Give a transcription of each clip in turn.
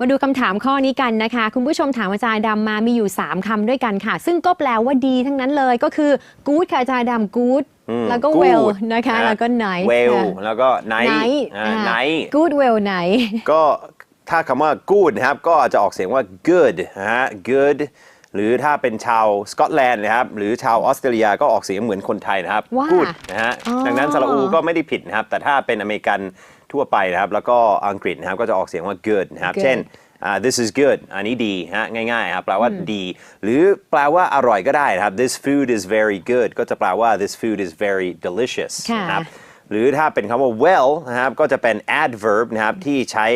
มาดูคำถามข้อนี้กันนะคะ คุณผู้ชมถามอาจารย์ดำมามีอยู่ 3คำด้วยกันค่ะ ซึ่งก็แปลว่าดีทั้งนั้นเลยก็คือ good ค่ะอาจารย์ดำ good อืมแล้วก็ good well นะคะนะแล้วก็ nice well ค่ะแล้วก็ night nice อ่าอ่า night good well nice ก็ถ้าคำว่า good นะครับ ก็จะออกเสียงว่า good นะฮะ good หรือถ้าเป็นชาวสกอตแลนด์นะครับหรือชาวออสเตรเลียก็ออกเสียงเหมือนคนไทยนะครับว่า good นะฮะอ๋อ ดังนั้นสระอูก็ไม่ได้ผิดนะครับ แต่ถ้าเป็นอเมริกันทั่วไปนะครับ แล้วก็อังกฤษนะครับก็จะออกเสียงว่า good นะครับ good เช่นอ่า this is good อันนี้ดีฮะง่ายๆครับแปลว่าดี หรือแปลว่าอร่อยก็ได้นะครับ this food is very good ก็จะแปลว่า this food is very delicious ค่ะ นะครับ หรือถ้าเป็นคำว่า well นะครับก็จะเป็น adverb นะครับที่ใช้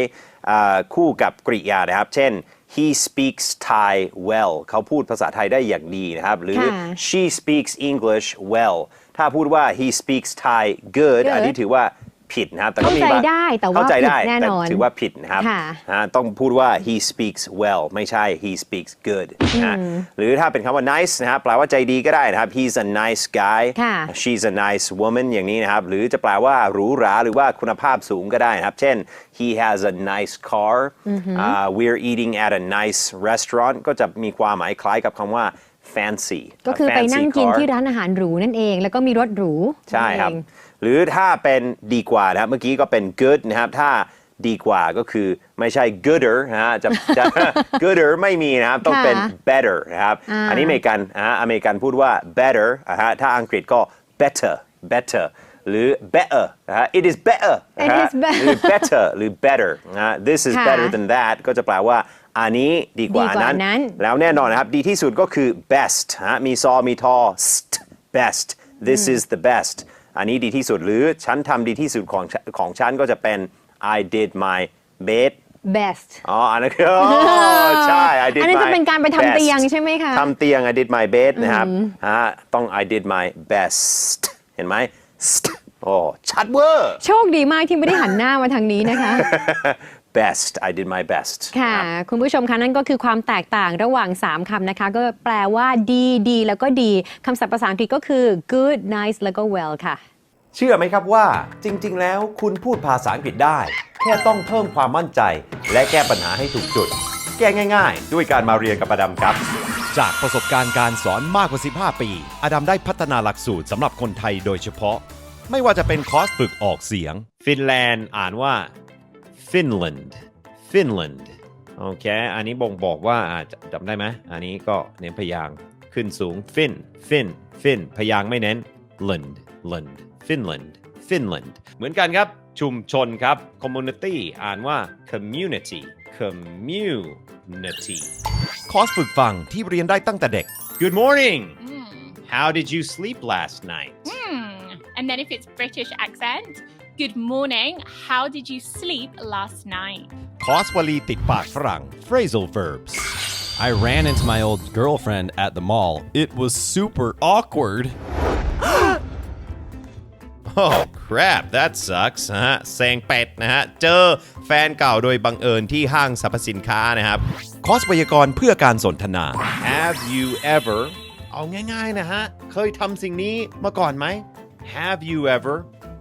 อ่าคู่กับกริยานะครับ เช่น he speaks Thai well เขาพูดภาษาไทยได้อย่างดีนะครับ หรือ ค่ะ she speaks English well ถ้าพูดว่า he speaks Thai good, Good อันนี้ถือว่า ผิดนะครับแต่ก็มีเข้าใจบางได้แต่ว่าเข้าใจได้ผิดแน่นอนต่ถือว่าผิดนะครับค่ะอ่าต้องพูดว่า he speaks well ไม่ใช่ he speaks good นะฮะหรือถ้าเป็นคำว่า nice นะครับแปลว่าใจดีก็ได้นะครับ he's a nice guy ค่ะ she's a nice woman อย่างนี้นะครับ หรือจะแปลว่าหรูหราหรือว่าคุณภาพสูงก็ได้นะครับ เช่น he has a nice car uh, we're eating at a nice restaurant ก็จะมีความหมายคล้ายกับคำว่า fancy ก็คือ a ไป fancy นั่งกิน car ที่ร้านอาหารหรูนั่นเอง แล้วก็มีรถหรูใช่ครับนั่นเองหรือถ้าเป็นดีกว่านะครับเมื่อกี้ก็เป็น good นะครับถ้าดีกว่าก็คือไม่ใช่ gooder นะฮะจะจะ gooder ไม่มีนะครับ ต้องเป็นค่ะ better นะครับอ่าอันนี้อเมริกันนะฮะอเมริกันพูดว่า better นะฮะถ้าอังกฤษก็ better better หรือ better นะฮะ it is better นะ It ฮะ is better หรือ better หรือ better นะฮะ this is ค่ะ better than that ก็จะแปลว่า อันนี้ดีกว่าดีกว่านั้น นั้น แล้วแน่นอนนะครับ ดีที่สุดก็คือ best ฮะมีซอมีทอ st best this is the best อันนี้ดีที่สุดหรือฉันทำดีที่สุดของฉันของฉันก็จะเป็น I did my best best อ๋ออันนั้นคืออ๋อใช่ I did อันนั้นจะ my เป็นการไปทำ best เตียงใช่ไหมคะ ทำเตียง I did my bed นะครับฮะต้อง I did my best เห็นไหม st โอ้ชัดเวอร์ โชคดีมากที่ไม่ได้หันหน้ามาทางนี้นะคะ best I did my best ค่ะรับคุณผู้ชมคะนั่นก็คือความแตกต่างระหว่าง 3 คำนะคะ ก็แปลว่าดีดีแล้วก็ดีคำศัพท์ภาษาอังกฤษก็คือ good nice แล้วก็ well ค่ะ เชื่อไหมครับว่า จริง ๆ แล้วคุณพูดภาษาอังกฤษได้ แค่ต้องเพิ่มความมั่นใจ และแก้ปัญหาให้ถูกจุด แก้ง่าย ๆ ด้วยการมาเรียนกับอดัมครับ จากประสบการณ์การสอนมากกว่า 15 ปี อดัมได้พัฒนาหลักสูตรสำหรับคนไทยโดยเฉพาะ ไม่ว่าจะเป็นคอร์สฝึกออกเสียง ฟินแลนด์อ่านว่า Finland Finland โอเค อันนี้บ่งบอกว่าอ่าจจำได้ไหม อันนี้ก็เน้นพยางค์ขึ้นสูง Fin Fin Fin พยางค์ไม่เน้น Land Land Finland Finland เหมือนกันครับชุมชนครับ Community อ่านว่า Community Community คอร์สฝึกฟังที่เรียนได้ตั้งแต่เด็ก Good morning How did you sleep last night Hmm. And then if it's British accent, good morning. How did you sleep last night? คอร์สวลีติดปากฝรั่ง phrasal verbs I ran into my old girlfriend at the mall. It was super awkward. Oh crap that sucks นะฮะแซงเป็ดนะฮะ เจอแฟนเก่าโดยบังเอิญที่ห้างสรรพสินค้านะครับ คอร์สไวยากรณ์เพื่อการสนทนา Have you ever เอาง่ายๆนะฮะ เคยทำสิ่งนี้มาก่อนไหม Have you ever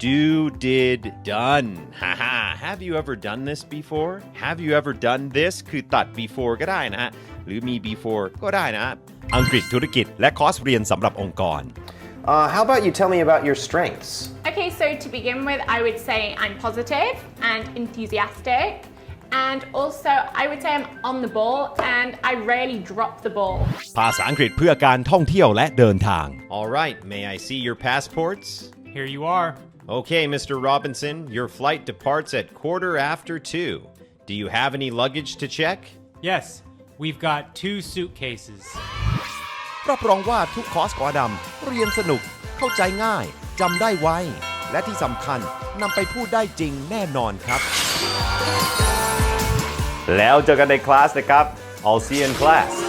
do did done ฮ่าฮ่า Have you ever done this before Have you ever done this คือตัด before ก็ได้นะฮะ หรือมี before ก็ได้นะฮะ อังกฤษธุรกิจ และคอร์สเรียนสำหรับองค์กร Uh, how about you tell me about your strengths Okay, so to begin with, I would say I'm positive and enthusiastic. And also, I would say I'm on the ball and I rarely drop the ball. ภาษาอังกฤษเพื่อการท่องเที่ยวและเดินทาง All right may I see your passports Here you are. Okay, Mr. Robinson, your flight departs at quarter after two. Do you have any luggage to check? Yes, we've got two suitcases. รับรองว่าทุกคอร์สของอดัมเรียนสนุก เข้าใจง่าย จำได้ไว และที่สำคัญนำไปพูดได้จริงแน่นอนครับ แล้วเจอกันในคลาสนะครับ I'll see you in class